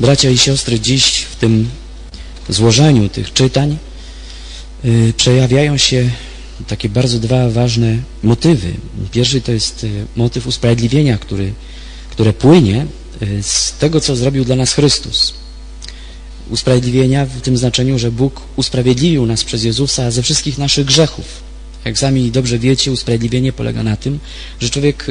Bracia i siostry, dziś w tym złożeniu tych czytań y, przejawiają się takie bardzo dwa ważne motywy. Pierwszy to jest y, motyw usprawiedliwienia, który, które płynie y, z tego, co zrobił dla nas Chrystus. Usprawiedliwienia w tym znaczeniu, że Bóg usprawiedliwił nas przez Jezusa ze wszystkich naszych grzechów. Jak sami dobrze wiecie, usprawiedliwienie polega na tym, że człowiek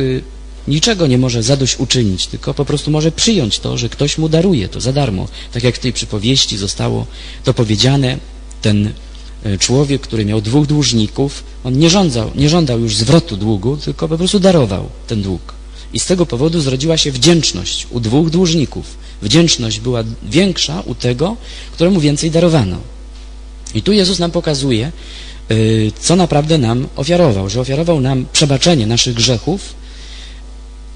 niczego nie może zadośćuczynić, tylko po prostu może przyjąć to, że ktoś mu daruje to za darmo. Tak jak w tej przypowieści zostało to powiedziane, ten y, człowiek, który miał dwóch dłużników, on nie żądał, nie żądał już zwrotu długu, tylko po prostu darował ten dług. I z tego powodu zrodziła się wdzięczność u dwóch dłużników. Wdzięczność była większa u tego, któremu więcej darowano. I tu Jezus nam pokazuje, y, co naprawdę nam ofiarował, że ofiarował nam przebaczenie naszych grzechów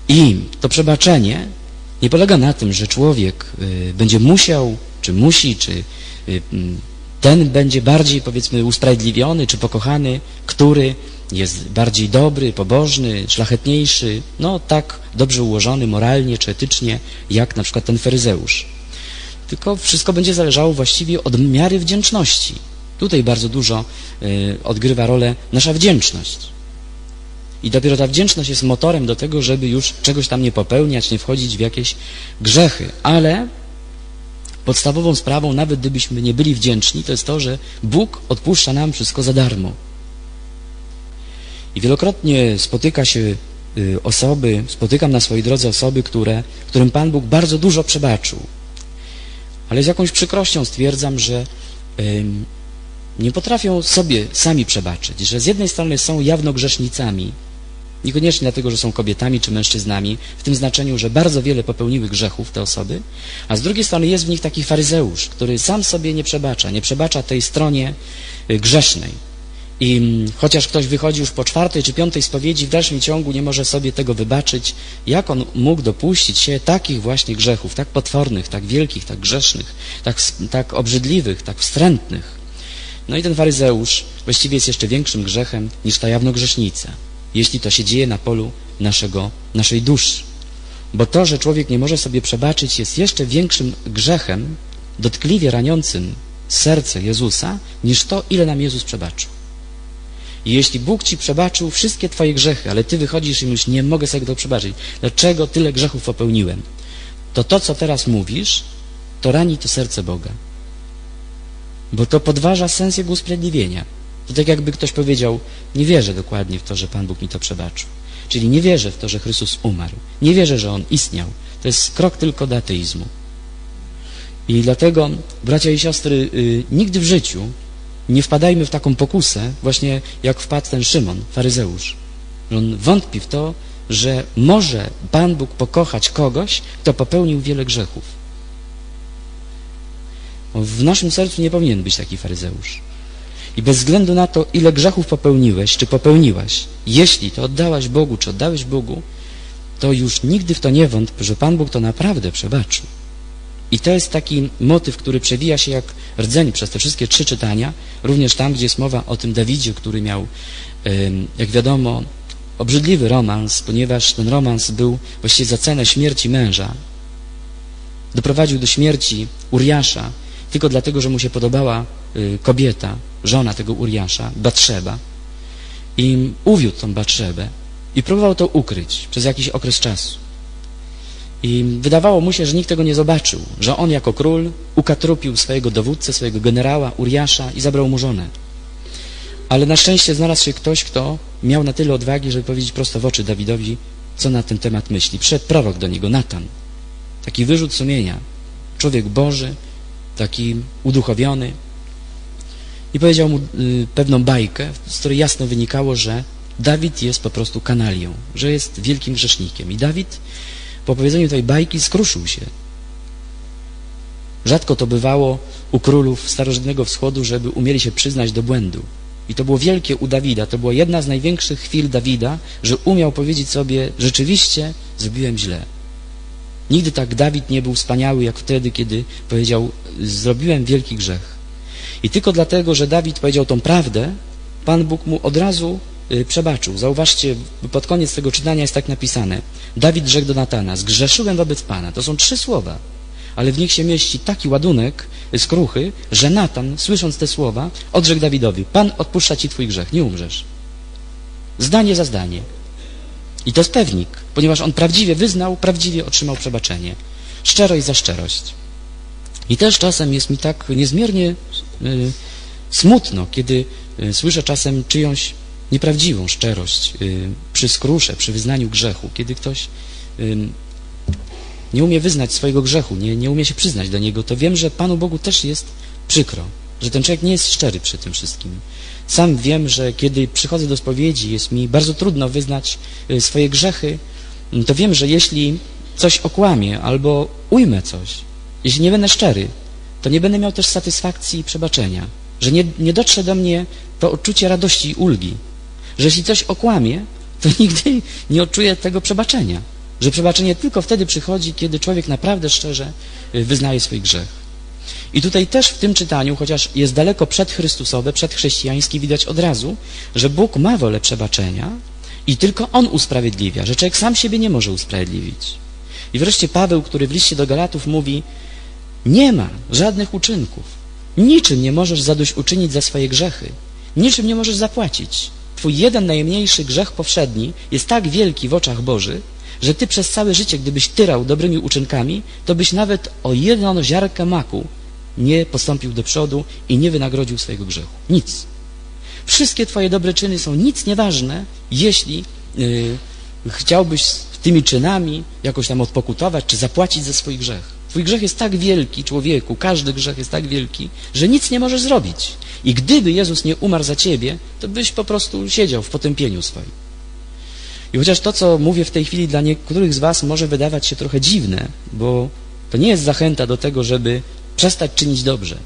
i to przebaczenie nie polega na tym, że człowiek y, będzie musiał, czy musi, czy y, mm, ten będzie bardziej, powiedzmy, usprawiedliwiony, czy pokochany, który jest bardziej dobry, pobożny, szlachetniejszy, no tak dobrze ułożony moralnie czy etycznie, jak na przykład ten faryzeusz. Tylko wszystko będzie zależało właściwie od miary wdzięczności. Tutaj bardzo dużo y, odgrywa rolę nasza wdzięczność. I dopiero ta wdzięczność jest motorem do tego, żeby już czegoś tam nie popełniać, nie wchodzić w jakieś grzechy. Ale podstawową sprawą, nawet gdybyśmy nie byli wdzięczni, to jest to, że Bóg odpuszcza nam wszystko za darmo. I wielokrotnie spotyka się y, osoby, spotykam na swojej drodze osoby, które, którym Pan Bóg bardzo dużo przebaczył. Ale z jakąś przykrością stwierdzam, że nie potrafią sobie sami przebaczyć, że z jednej strony są jawno grzesznicami, niekoniecznie dlatego, że są kobietami czy mężczyznami, w tym znaczeniu, że bardzo wiele popełniły grzechów te osoby, a z drugiej strony jest w nich taki faryzeusz, który sam sobie nie przebacza, nie przebacza tej stronie y, grzesznej. I mm, chociaż ktoś wychodzi już po czwartej czy piątej spowiedzi, w dalszym ciągu nie może sobie tego wybaczyć, jak on mógł dopuścić się takich właśnie grzechów, tak potwornych, tak wielkich, tak grzesznych, tak, tak obrzydliwych, tak wstrętnych. No i ten faryzeusz właściwie jest jeszcze większym grzechem niż ta jawnogrzesznica, jeśli to się dzieje na polu naszego, naszej duszy. Bo to, że człowiek nie może sobie przebaczyć, jest jeszcze większym grzechem, dotkliwie raniącym serce Jezusa, niż to, ile nam Jezus przebaczył. I jeśli Bóg ci przebaczył wszystkie twoje grzechy, ale ty wychodzisz i mówisz, nie mogę sobie tego przebaczyć, dlaczego tyle grzechów popełniłem, to to, co teraz mówisz, to rani to serce Boga. Bo to podważa sens Jego usprawiedliwienia. To tak jakby ktoś powiedział, nie wierzę dokładnie w to, że Pan Bóg mi to przebaczył. Czyli nie wierzę w to, że Chrystus umarł. Nie wierzę, że On istniał. To jest krok tylko do ateizmu. I dlatego, bracia i siostry, yy, nigdy w życiu nie wpadajmy w taką pokusę, właśnie jak wpadł ten Szymon, faryzeusz. On wątpi w to, że może Pan Bóg pokochać kogoś, kto popełnił wiele grzechów. W naszym sercu nie powinien być taki faryzeusz. I bez względu na to, ile grzechów popełniłeś, czy popełniłaś, jeśli to oddałaś Bogu, czy oddałeś Bogu, to już nigdy w to nie wątp, że Pan Bóg to naprawdę przebaczył. I to jest taki motyw, który przewija się jak rdzeń przez te wszystkie trzy czytania, również tam, gdzie jest mowa o tym Dawidzie, który miał, jak wiadomo, obrzydliwy romans, ponieważ ten romans był właściwie za cenę śmierci męża. Doprowadził do śmierci Uriasza tylko dlatego, że mu się podobała kobieta, żona tego Uriasza, Batrzeba. I uwiódł tą Batrzebę i próbował to ukryć przez jakiś okres czasu. I wydawało mu się, że nikt tego nie zobaczył, że on jako król ukatrupił swojego dowódcę, swojego generała Uriasza i zabrał mu żonę. Ale na szczęście znalazł się ktoś, kto miał na tyle odwagi, żeby powiedzieć prosto w oczy Dawidowi, co na ten temat myśli. Przyszedł prorok do niego, Natan. Taki wyrzut sumienia. Człowiek Boży, taki uduchowiony. I powiedział mu y, pewną bajkę, z której jasno wynikało, że Dawid jest po prostu kanalią, że jest wielkim grzesznikiem. I Dawid po opowiedzeniu tej bajki skruszył się. Rzadko to bywało u królów starożytnego wschodu, żeby umieli się przyznać do błędu. I to było wielkie u Dawida. To była jedna z największych chwil Dawida, że umiał powiedzieć sobie, rzeczywiście zrobiłem źle. Nigdy tak Dawid nie był wspaniały, jak wtedy, kiedy powiedział, zrobiłem wielki grzech. I tylko dlatego, że Dawid powiedział tą prawdę, Pan Bóg mu od razu y, przebaczył. Zauważcie, pod koniec tego czytania jest tak napisane. Dawid rzekł do Natana, zgrzeszyłem wobec Pana. To są trzy słowa. ale w nich się mieści taki ładunek skruchy, że Natan, słysząc te słowa, odrzekł Dawidowi, Pan odpuszcza ci twój grzech, nie umrzesz. Zdanie za zdanie. I to jest pewnik, ponieważ on prawdziwie wyznał, prawdziwie otrzymał przebaczenie. Szczerość za szczerość. I też czasem jest mi tak niezmiernie y, smutno, kiedy y, słyszę czasem czyjąś nieprawdziwą szczerość y, przy skrusze, przy wyznaniu grzechu, kiedy ktoś nie umie wyznać swojego grzechu, nie, nie umie się przyznać do niego, to wiem, że Panu Bogu też jest przykro, że ten człowiek nie jest szczery przy tym wszystkim. Sam wiem, że kiedy przychodzę do spowiedzi, jest mi bardzo trudno wyznać swoje grzechy, to wiem, że jeśli coś okłamię albo ujmę coś, jeśli nie będę szczery, to nie będę miał też satysfakcji i przebaczenia, że nie, nie dotrze do mnie to odczucie radości i ulgi, że jeśli coś okłamie, to nigdy nie odczuję tego przebaczenia, że przebaczenie tylko wtedy przychodzi, kiedy człowiek naprawdę szczerze y, wyznaje swój grzech. I tutaj też w tym czytaniu, chociaż jest daleko przedchrystusowe, przedchrześcijańskie, widać od razu, że Bóg ma wolę przebaczenia i tylko On usprawiedliwia, że człowiek sam siebie nie może usprawiedliwić. I wreszcie Paweł, który w liście do Galatów mówi, nie ma żadnych uczynków. Niczym nie możesz zadośćuczynić za swoje grzechy. Niczym nie możesz zapłacić. Twój jeden najmniejszy grzech powszedni jest tak wielki w oczach Boży, że ty przez całe życie, gdybyś tyrał dobrymi uczynkami, to byś nawet o jedną ziarkę maku nie postąpił do przodu i nie wynagrodził swojego grzechu. Nic. Wszystkie twoje dobre czyny są nic nieważne, jeśli yy, chciałbyś tymi czynami jakoś tam odpokutować, czy zapłacić za swój grzech. Twój grzech jest tak wielki, człowieku, każdy grzech jest tak wielki, że nic nie możesz zrobić. I gdyby Jezus nie umarł za ciebie, to byś po prostu siedział w potępieniu swoim. I chociaż to, co mówię w tej chwili dla niektórych z was może wydawać się trochę dziwne, bo to nie jest zachęta do tego, żeby przestać czynić dobrze.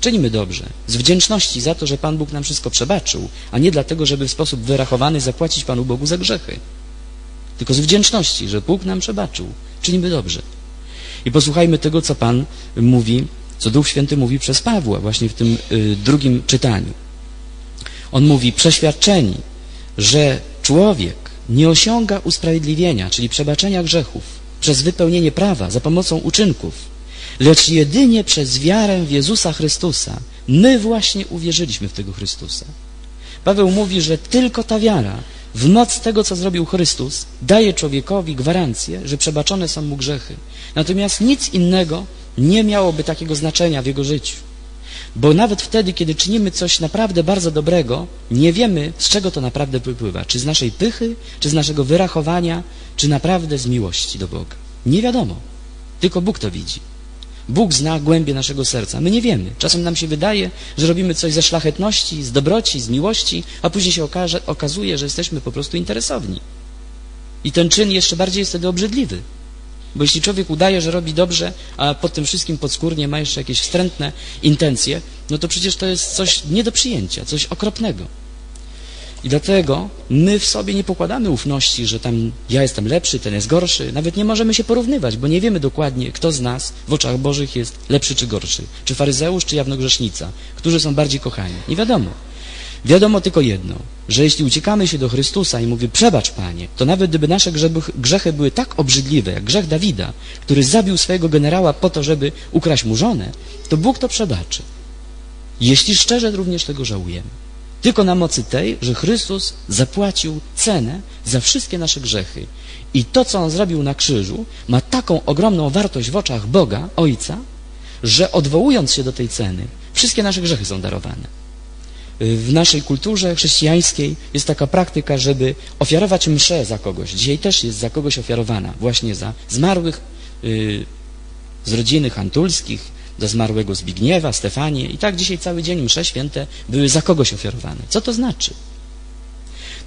Czynimy dobrze, z wdzięczności za to, że Pan Bóg nam wszystko przebaczył, a nie dlatego, żeby w sposób wyrachowany zapłacić Panu Bogu za grzechy. Tylko z wdzięczności, że Bóg nam przebaczył. Czynimy dobrze. I posłuchajmy tego, co Pan mówi, co Duch Święty mówi przez Pawła, właśnie w tym y, drugim czytaniu. On mówi, przeświadczeni, że człowiek nie osiąga usprawiedliwienia, czyli przebaczenia grzechów, przez wypełnienie prawa za pomocą uczynków, lecz jedynie przez wiarę w Jezusa Chrystusa. My właśnie uwierzyliśmy w tego Chrystusa. Paweł mówi, że tylko ta wiara w moc tego, co zrobił Chrystus, daje człowiekowi gwarancję, że przebaczone są mu grzechy. Natomiast nic innego nie miałoby takiego znaczenia w jego życiu. Bo nawet wtedy, kiedy czynimy coś naprawdę bardzo dobrego, nie wiemy, z czego to naprawdę wypływa. Czy z naszej pychy, czy z naszego wyrachowania, czy naprawdę z miłości do Boga. Nie wiadomo. Tylko Bóg to widzi. Bóg zna głębie naszego serca. My nie wiemy. Czasem nam się wydaje, że robimy coś ze szlachetności, z dobroci, z miłości, a później się okaże, okazuje, że jesteśmy po prostu interesowni. I ten czyn jeszcze bardziej jest wtedy obrzydliwy. Bo jeśli człowiek udaje, że robi dobrze, a pod tym wszystkim podskórnie ma jeszcze jakieś wstrętne intencje, no to przecież to jest coś nie do przyjęcia, coś okropnego. I dlatego my w sobie nie pokładamy ufności, że tam ja jestem lepszy, ten jest gorszy. Nawet nie możemy się porównywać, bo nie wiemy dokładnie, kto z nas w oczach Bożych jest lepszy czy gorszy. Czy faryzeusz, czy jawnogrzesznica. Którzy są bardziej kochani. Nie wiadomo. Wiadomo tylko jedno, że jeśli uciekamy się do Chrystusa i mówię, przebacz Panie, to nawet gdyby nasze grzechy były tak obrzydliwe, jak grzech Dawida, który zabił swojego generała po to, żeby ukraść mu żonę, to Bóg to przebaczy. Jeśli szczerze również tego żałujemy. Tylko na mocy tej, że Chrystus zapłacił cenę za wszystkie nasze grzechy. I to, co On zrobił na krzyżu, ma taką ogromną wartość w oczach Boga, Ojca, że odwołując się do tej ceny, wszystkie nasze grzechy są darowane. W naszej kulturze chrześcijańskiej jest taka praktyka, żeby ofiarować mszę za kogoś. Dzisiaj też jest za kogoś ofiarowana, właśnie za zmarłych yy, z rodziny Hantulskich, za zmarłego Zbigniewa, Stefanię. I tak dzisiaj cały dzień msze święte były za kogoś ofiarowane. Co to znaczy?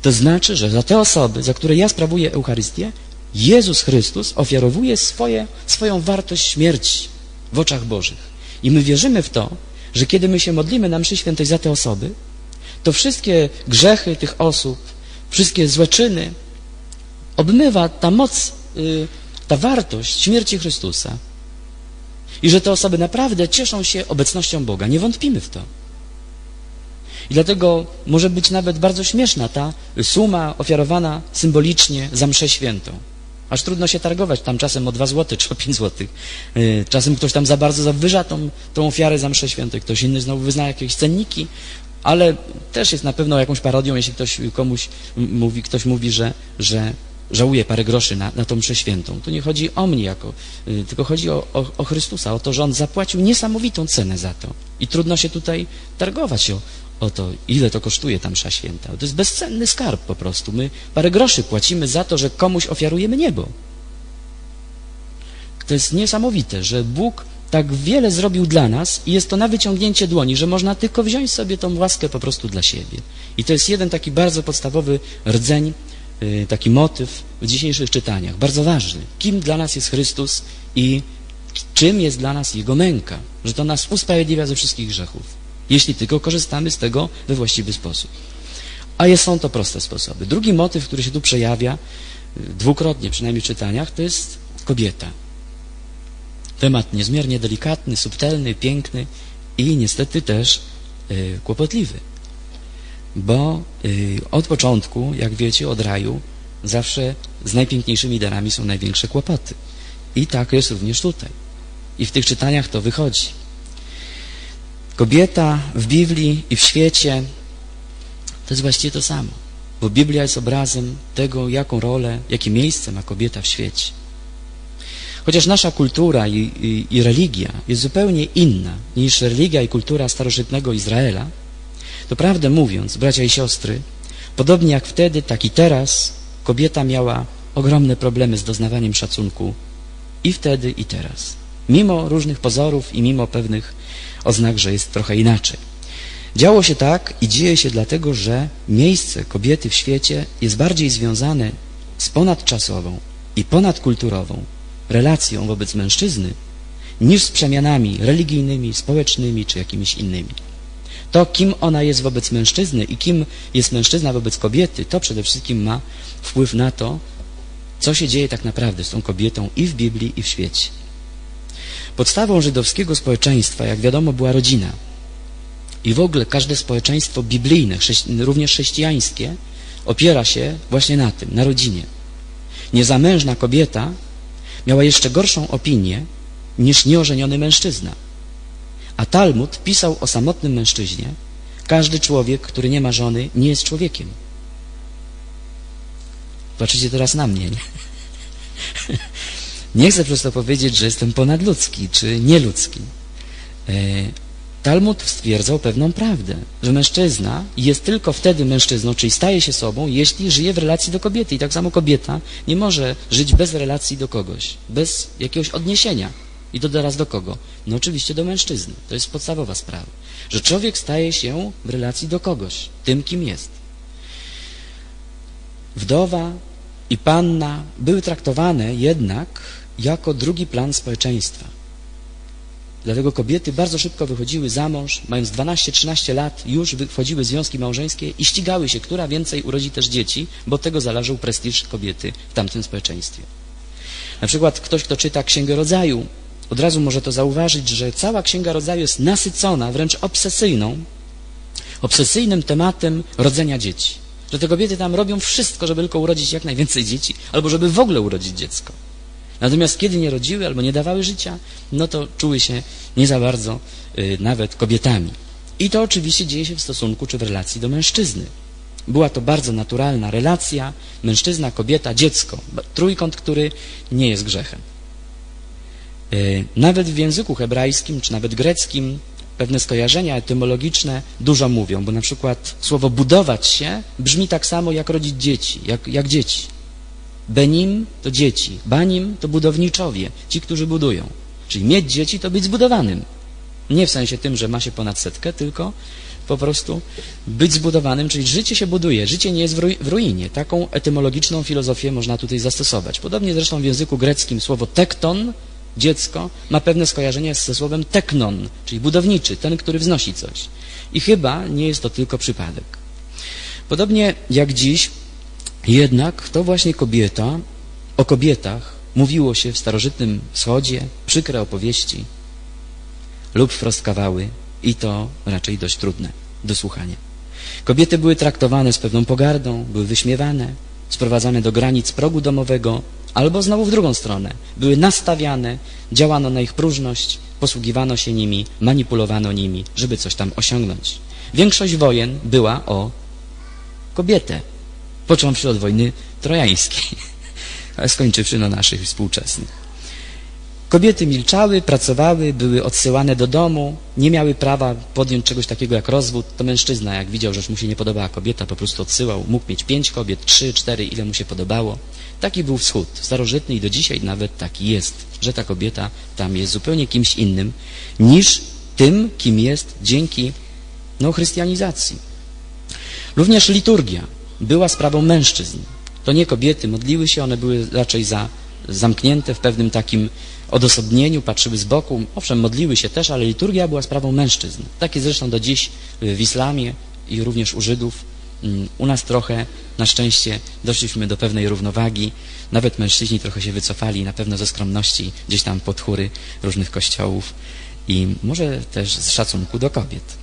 To znaczy, że za te osoby, za które ja sprawuję Eucharystię, Jezus Chrystus ofiarowuje swoje, swoją wartość śmierci w oczach Bożych. I my wierzymy w to, że kiedy my się modlimy na mszy świętej za te osoby, to wszystkie grzechy tych osób, wszystkie złe czyny obmywa ta moc, y, ta wartość śmierci Chrystusa. I że te osoby naprawdę cieszą się obecnością Boga. Nie wątpimy w to. I dlatego może być nawet bardzo śmieszna ta suma ofiarowana symbolicznie za mszę świętą. Aż trudno się targować, tam czasem o 2 zł czy o 5 zł. Yy, Czasem ktoś tam za bardzo zawyża tą, tą ofiarę za mszę świętej, ktoś inny znowu wyzna jakieś cenniki, ale też jest na pewno jakąś parodią, jeśli ktoś komuś mówi, ktoś mówi, że, że żałuje parę groszy na, na tą mszę świętą. Tu nie chodzi o mnie jako, y, tylko chodzi o, o, o Chrystusa, o to, że On zapłacił niesamowitą cenę za to. I trudno się tutaj targować o, o to, ile to kosztuje ta msza święta. To jest bezcenny skarb po prostu. My parę groszy płacimy za to, że komuś ofiarujemy niebo. To jest niesamowite, że Bóg tak wiele zrobił dla nas i jest to na wyciągnięcie dłoni, że można tylko wziąć sobie tą łaskę po prostu dla siebie. I to jest jeden taki bardzo podstawowy rdzeń, taki motyw w dzisiejszych czytaniach, bardzo ważny. Kim dla nas jest Chrystus i czym jest dla nas Jego męka, że to nas usprawiedliwia ze wszystkich grzechów, jeśli tylko korzystamy z tego we właściwy sposób. A są to proste sposoby. Drugi motyw, który się tu przejawia y, dwukrotnie, przynajmniej w czytaniach, to jest kobieta. Temat niezmiernie delikatny, subtelny, piękny i niestety też y, kłopotliwy. Bo y, od początku, jak wiecie, od raju zawsze z najpiękniejszymi darami są największe kłopoty. I tak jest również tutaj. I w tych czytaniach to wychodzi. Kobieta w Biblii i w świecie to jest właściwie to samo. Bo Biblia jest obrazem tego, jaką rolę, jakie miejsce ma kobieta w świecie. Chociaż nasza kultura i, i, i religia jest zupełnie inna niż religia i kultura starożytnego Izraela, to prawdę mówiąc, bracia i siostry, podobnie jak wtedy, tak i teraz, kobieta miała ogromne problemy z doznawaniem szacunku i wtedy, i teraz. Mimo różnych pozorów i mimo pewnych oznak, że jest trochę inaczej. Działo się tak i dzieje się dlatego, że miejsce kobiety w świecie jest bardziej związane z ponadczasową i ponadkulturową relacją wobec mężczyzny niż z przemianami religijnymi, społecznymi czy jakimiś innymi. To, kim ona jest wobec mężczyzny i kim jest mężczyzna wobec kobiety, to przede wszystkim ma wpływ na to, co się dzieje tak naprawdę z tą kobietą i w Biblii, i w świecie. Podstawą żydowskiego społeczeństwa, jak wiadomo, była rodzina. I w ogóle każde społeczeństwo biblijne, również chrześcijańskie, opiera się właśnie na tym, na rodzinie. Niezamężna kobieta miała jeszcze gorszą opinię niż nieożeniony mężczyzna. A Talmud pisał o samotnym mężczyźnie. Każdy człowiek, który nie ma żony, nie jest człowiekiem. Patrzycie teraz na mnie. Nie, nie chcę przez to powiedzieć, że jestem ponadludzki czy nieludzki. E, Talmud stwierdzał pewną prawdę, że mężczyzna jest tylko wtedy mężczyzną, czyli staje się sobą, jeśli żyje w relacji do kobiety. I tak samo kobieta nie może żyć bez relacji do kogoś, bez jakiegoś odniesienia. I to teraz do kogo? No oczywiście do mężczyzny. To jest podstawowa sprawa. Że człowiek staje się w relacji do kogoś, tym kim jest. Wdowa i panna były traktowane jednak jako drugi plan społeczeństwa. Dlatego kobiety bardzo szybko wychodziły za mąż, mając 12-13 lat już wchodziły w związki małżeńskie i ścigały się, która więcej urodzi też dzieci, bo tego zależał prestiż kobiety w tamtym społeczeństwie. Na przykład ktoś, kto czyta Księgę Rodzaju, od razu może to zauważyć, że cała Księga Rodzaju jest nasycona, wręcz obsesyjną, obsesyjnym tematem rodzenia dzieci. Że te kobiety tam robią wszystko, żeby tylko urodzić jak najwięcej dzieci, albo żeby w ogóle urodzić dziecko. Natomiast kiedy nie rodziły albo nie dawały życia, no to czuły się nie za bardzo y, nawet kobietami. I to oczywiście dzieje się w stosunku czy w relacji do mężczyzny. Była to bardzo naturalna relacja mężczyzna, kobieta, dziecko. Trójkąt, który nie jest grzechem. Y, nawet w języku hebrajskim czy nawet greckim pewne skojarzenia etymologiczne dużo mówią, bo na przykład słowo budować się brzmi tak samo jak rodzić dzieci, jak, jak dzieci. Benim to dzieci, banim to budowniczowie, ci, którzy budują. Czyli mieć dzieci to być zbudowanym. Nie w sensie tym, że ma się ponad setkę, tylko po prostu być zbudowanym, czyli życie się buduje. Życie nie jest w ruinie. Taką etymologiczną filozofię można tutaj zastosować. Podobnie zresztą w języku greckim słowo tekton, dziecko, ma pewne skojarzenie ze słowem teknon, czyli budowniczy, ten, który wznosi coś. I chyba nie jest to tylko przypadek. Podobnie jak dziś jednak to właśnie kobieta, o kobietach mówiło się w starożytnym wschodzie, przykre opowieści lub frostkawały i to raczej dość trudne do słuchania. Kobiety były traktowane z pewną pogardą, były wyśmiewane, sprowadzane do granic progu domowego albo znowu w drugą stronę. Były nastawiane, działano na ich próżność, posługiwano się nimi, manipulowano nimi, żeby coś tam osiągnąć. Większość wojen była o kobietę, począwszy od wojny trojańskiej, skończywszy na naszych współczesnych. Kobiety milczały, pracowały, były odsyłane do domu, nie miały prawa podjąć czegoś takiego jak rozwód. To mężczyzna, jak widział, że mu się nie podobała kobieta, po prostu odsyłał. Mógł mieć pięć kobiet, trzy, cztery, ile mu się podobało. Taki był wschód, starożytny i do dzisiaj nawet taki jest, że ta kobieta tam jest zupełnie kimś innym niż tym, kim jest dzięki no, chrystianizacji. Również liturgia była sprawą mężczyzn. To nie kobiety modliły się, one były raczej za, zamknięte w pewnym takim odosobnieniu, patrzyły z boku. Owszem, modliły się też, ale liturgia była sprawą mężczyzn. Tak jest zresztą do dziś w islamie i również u Żydów. Mm, U nas trochę, na szczęście, doszliśmy do pewnej równowagi. Nawet mężczyźni trochę się wycofali, na pewno ze skromności, gdzieś tam pod chóry różnych kościołów i może też z szacunku do kobiet.